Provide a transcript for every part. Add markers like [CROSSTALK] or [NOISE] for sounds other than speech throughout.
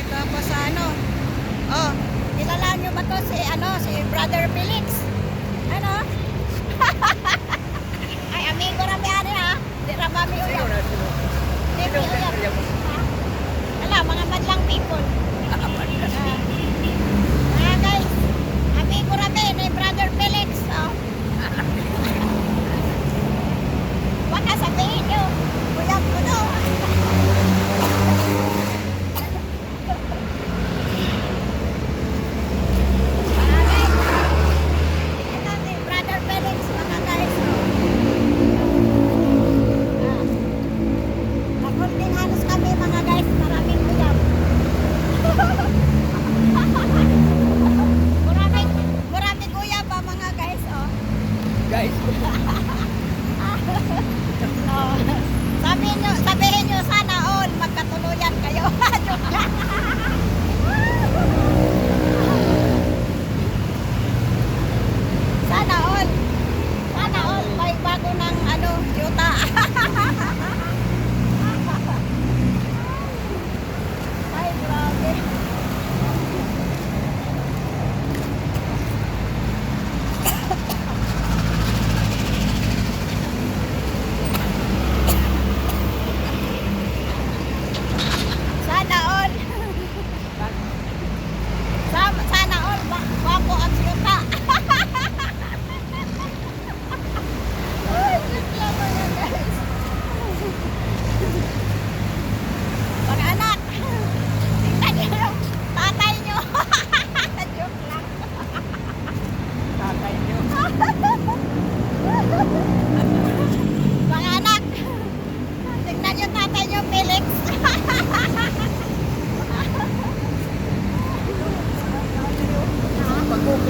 Dito ako sa ano. Oh, kilala nyo ba to si ano, si Brother Felix? Ano? [LAUGHS] Ay, amigo rami ani ha. Di uyab. na sino? Di uyab? Ha? Wala, mga madlang people. [LAUGHS] Ah,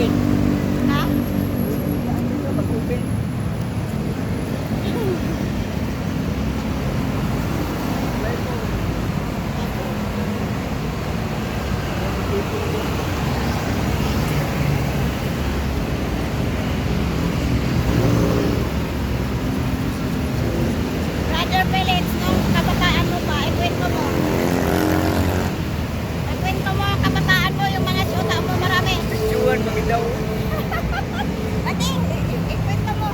Pag-open. Ha? Pag-open. Brother Felix, nung kabataan mo pa, ikwento mo. Ikwento mo ang kabataan mo, yung mga syuta mo marami. Pictuan, magidaw. Ate, i- i- ikwento mo.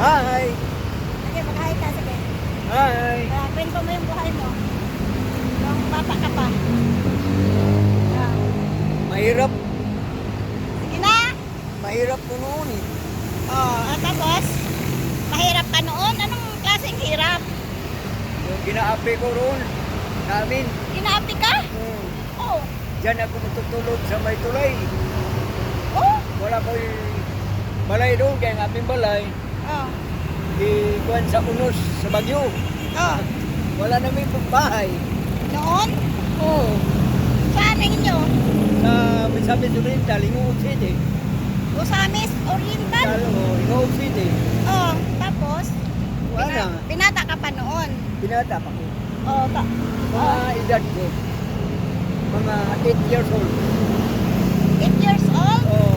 Hi! Sige, mag-hi ka, sige. Hi! Uh, kwento mo yung buhay mo. Nung bata ka pa. Ah, Mahirap. sige na. Mahirap po noon eh. Oh, at tapos, mahirap ka noon. Anong klaseng hirap? Yung ginaapi ko roon. Namin. Inaapi ka? Hmm. Oh. Diyan ako matutulog sa may tulay. Oh. Wala ko balay doon, kaya ang aming balay. Oh. Di kuwan sa unos, sa Bagyo. Oh. Wala namin bahay. Noon? Oo. Saan ang inyo? Sa Misamis Oriental, Ingoog City. Usamis Oriental? Talo, Ingoog City. Oh, tapos? Wala na. Pina- Pinata ka pa noon. Binata pa ko. Oh, ta- Mga edad ko. Mga 8 years old. 8 years old. Oo.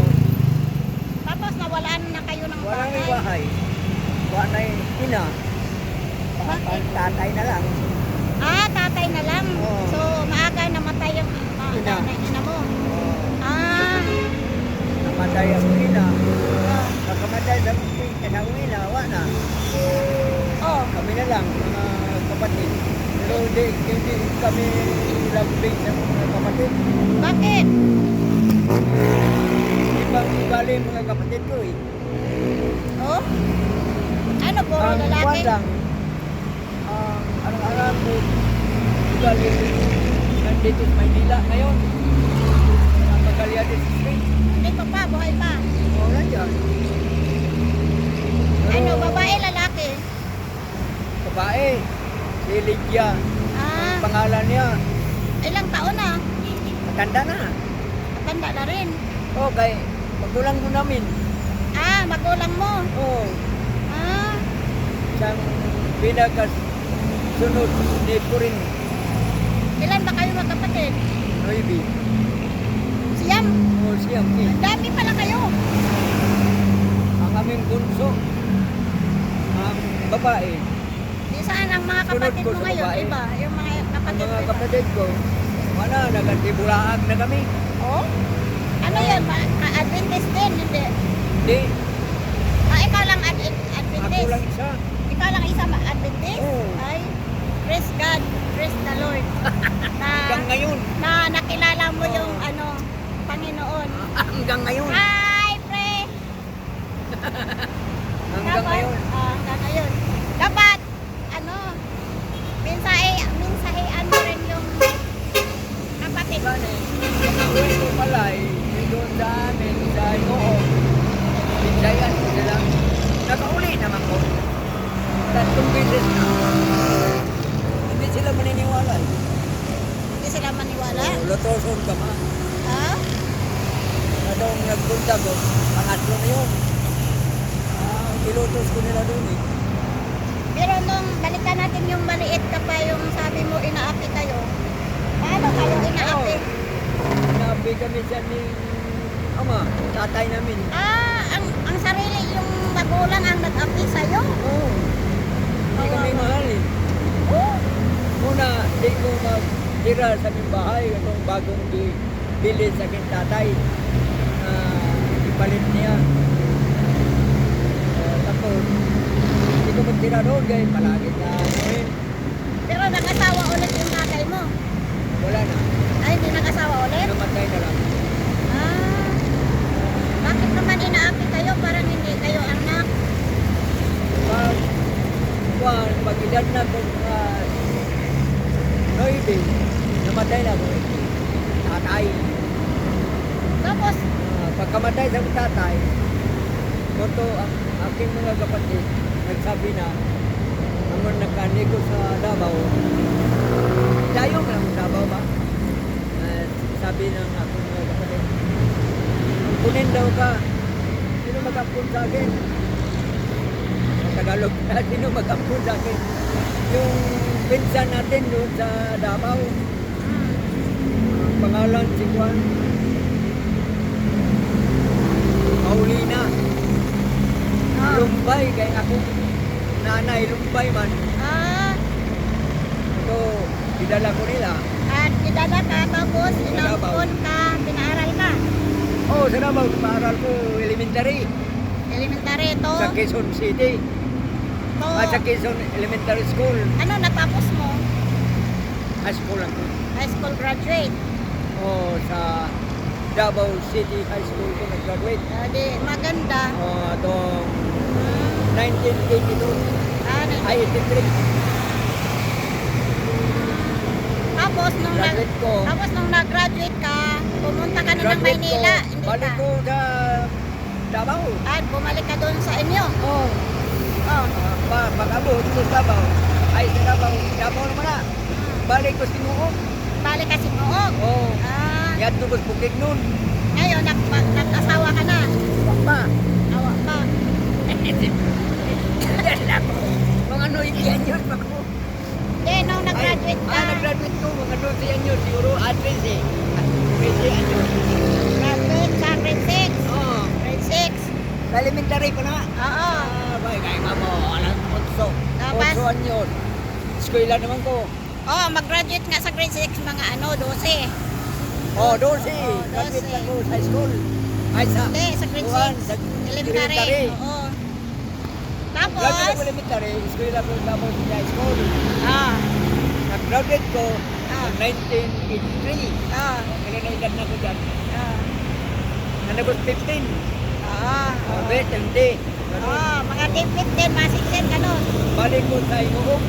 Tapos nawalaan na kayo ng Wala bahay. may bahay. Wala na ina. Bakit? Tatay na lang. Ah, tatay na lang. Oo. So, maaga namatay yung ah, Ina. nanay ina mo. Ah. Namatay ang ina. Pagkamatay sa ina, ina, wala na. Oh. Kami na lang, mga kapatid. Pero hindi, hindi kami lambing sa mga kapatid. Bakit? Ibang ang mga kapatid ko eh. Oh? Ano puro Ang lalaki? kuwan lang, ang ang alam ko, ugali nandito sa Maynila ngayon. Ang Magallanes Street. Dito pa, buhay pa. Oo, nandiyan. Ano, babae, lalaki? Babae. Si Lydia. Ah, Ang pangalan niya. ilang taon na? Matanda na. Matanda na rin. Okay. Magulang mo namin. Ah, magulang mo. Oo. Ah, Siyang pinakas sunod ni Purin ilan ba kayo magkapatid? Noybi. Siyam. O siyam eh. Ang dami pala kayo. Ang aming bunso. Ang babae. Di saan ang mga kapatid ko mo ngayon? babae. Iba, yung mga kapatid Ang mga mo? kapatid ko, wala, nagantibulaag na kami. Oh? Ano yun? Ma- ka- Adventist din, hindi. Hindi, Ah, ikaw lang ad- ako Adventist. lang isa. Ikaw lang isa ma- Adventist? Oo. Ay, praise God, praise the Lord. na, Hanggang ngayon. na nakilala mo Oo. yung ano, Panginoon. Hanggang ngayon. Hi, pre! [LAUGHS] Hanggang Dapat, ngayon. ah, hanggang ngayon. Dapat, ano, mensahe, mensahean mo rin yung kapatid. Gani, uwi ko pala eh, doon sa amin, sa Inoo. Pindayan ko sila. Nakauli naman ko. Tatlong beses na. Hindi sila maniniwala. eh. Hindi sila maniwala. Lotoson ka ma. Ha? Na daw nagpunta ko, pangatlo na yun. Ah, kilutos ko nila doon eh. Pero nung balikan natin yung maliit ka pa, yung sabi mo inaapi kayo. Paano kayo inaapi? Sinabi kami siya ni ama, tatay namin. Ah, ang, ang sarili yung magulang ang nag-api sa'yo. Oo. Hindi kami mahal eh. Oh, Muna, di ko magtira sa aming bahay itong bagong di, bili sa aking tatay. Uh, ipalit niya. Ah, tapos, hindi ko magtira doon kaya palagi na ano yun. pero nag-asawa ulit yung tatay mo. Wala na. Ay, hindi nag-asawa ulit? Namatay na lang. Ah, bakit naman inaapi kayo? Parang hindi kayo anak. Pag, pag, pag edad na ko uh, Noybe, namatay na ko. Tatay. Tapos, Pagkamatay sa tatay, moto ang aking mga kapatid, nagsabi na, amon nagkaniko sa Davao, dayo ka ng Davao ba? Ah, sabi ng aking mga kapatid, kunin daw ka, sino mag-ampun sa akin? Sa Tagalog [LAUGHS] sino mag-ampun sa akin? Yung pinsan natin doon sa Davao, ang pangalan si Juan, Paulina. ah, Lumbay kay ako nanay Lumbay man. ah, So, idala ko nila. at idala ka, tapos inampon ka, pinaaral ka. Oh, sa Davao, paaral ko elementary Elementary to. sa Quezon City. to. At sa Quezon Elementary School. Ano natapos mo? High school lang. High school graduate. Oh, sa Davao City High School ko nag-graduate. Ah, di, maganda. Oh, atong Hmm. 1982. Ah, na- Ay, 83. tapos nung nag, Graduate ko. tapos nung nag-graduate ka, pumunta ka na ng Graduate Maynila. ko. Hindi Balik ka. ko sa Davao. At bumalik ka doon sa inyo. Oh, Oh. Ah, pa, pag-abot ko sa Davao, ay sa Davao, Davao naman na. Balik ko si Muok. Balik ka si Muog. Oo. Ah, Yan tugos bukid nun. ngayon nag, nag-asawa ka na. Wak pa. Awa pa. [LAUGHS] Mga ano, yan yun. Ako. Hindi, nung nag-graduate Ay, ka, Ah, nag-graduate ko. Mga 12 yan yun. Siguro address eh. 13 yan yun. graduate sa grade 6. Oo. Grade 6. Sa elementary pa na. Oo. Ah, bay, kaya nga mo. Alam, otso. Tapos? Otso an yun. Eskwela naman ko. Oh, mag-graduate nga sa grade 6 mga ano, 12. Oh, 12. Oo, Graduate 12. ako sa high school. Ay, sa... Hindi, sa grade Kuwan, 6. sa Elementary. Oo. Graduate Tapos, ako elementary. Eskwela ko tapos sa high school. ah, Nag-graduate ko Ah. noong 1983. ah, Kaya na edad na ko dyan. ah, Nanagos 15. ah, Oh, bet, hindi. Ganun. ah, mga team 15, mga 16, ganun. Balik ko sa Inuok.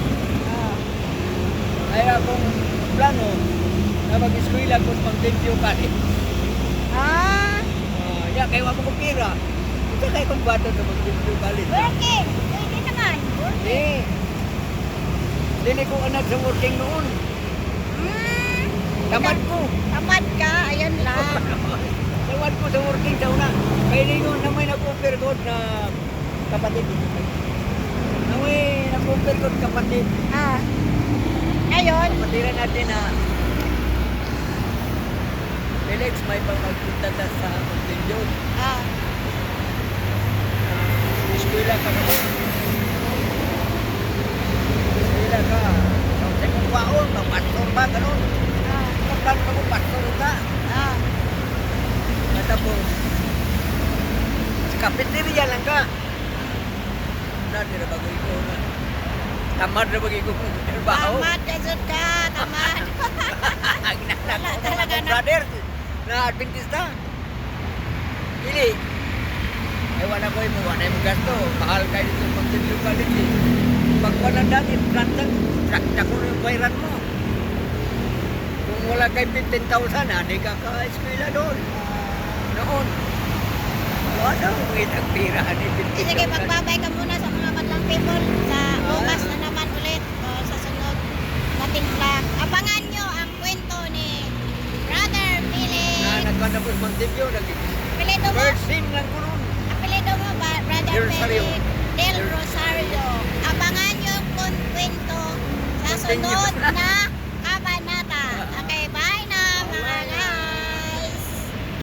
Ah, Ay akong plano na mag-eskwela ko sa mag-debut ka eh. ah, Uh, ya, kaya ako ko pira. Ito kayo kong bato na mag-debut college. working. Pwede naman. Hindi. Hindi ko anak sa working noon. Hmm, Tamad ko. tamad ka, ayun lang. [LAUGHS] Tamad ko sa working sa una. Kaya hindi ko na may nag-offer ko na kapatid. Na may nag-offer ko kapatid. Ah, ngayon, Kapatiran natin na Felix, may pang magpunta ta sa Montevideo. ah, Eskwela ka na ba? Eskwela ka. sa kong kwaon, pastor ba, ganun. Ah, plano na mo, pastor ka. ah. At tapos, sa cafeteria lang ka. Na, di na bago ikaw na. Tamad na bago ikaw kung trabaho. Tamad ka, Jud ka. Tamad. [LAUGHS] Ang nanak Wala ko mga na- brother na Adventista. Ili. Ay wala ko mo, wala mo gasto. Mahal kayo dito sa municipality. Pag wala dati, plantang, trakta ko yung bayaran mo. Kung wala kay 15,000, hindi ka ka-eskwela doon. Noon. Wala mo itang pira ni 15,000. Sige, magbabay ka muna sa mga madlang people. Sa bukas na naman ulit. O sa sunod nating vlog. Abangan nyo ang kwento ni Brother Na Felix. nagkanapos Montevio, naging Apelido mo? first sim lang ko noon. Apelido mo ba, Brother Del Rosario. Del Rosario. Abangan nyo yung kwento sa sunod na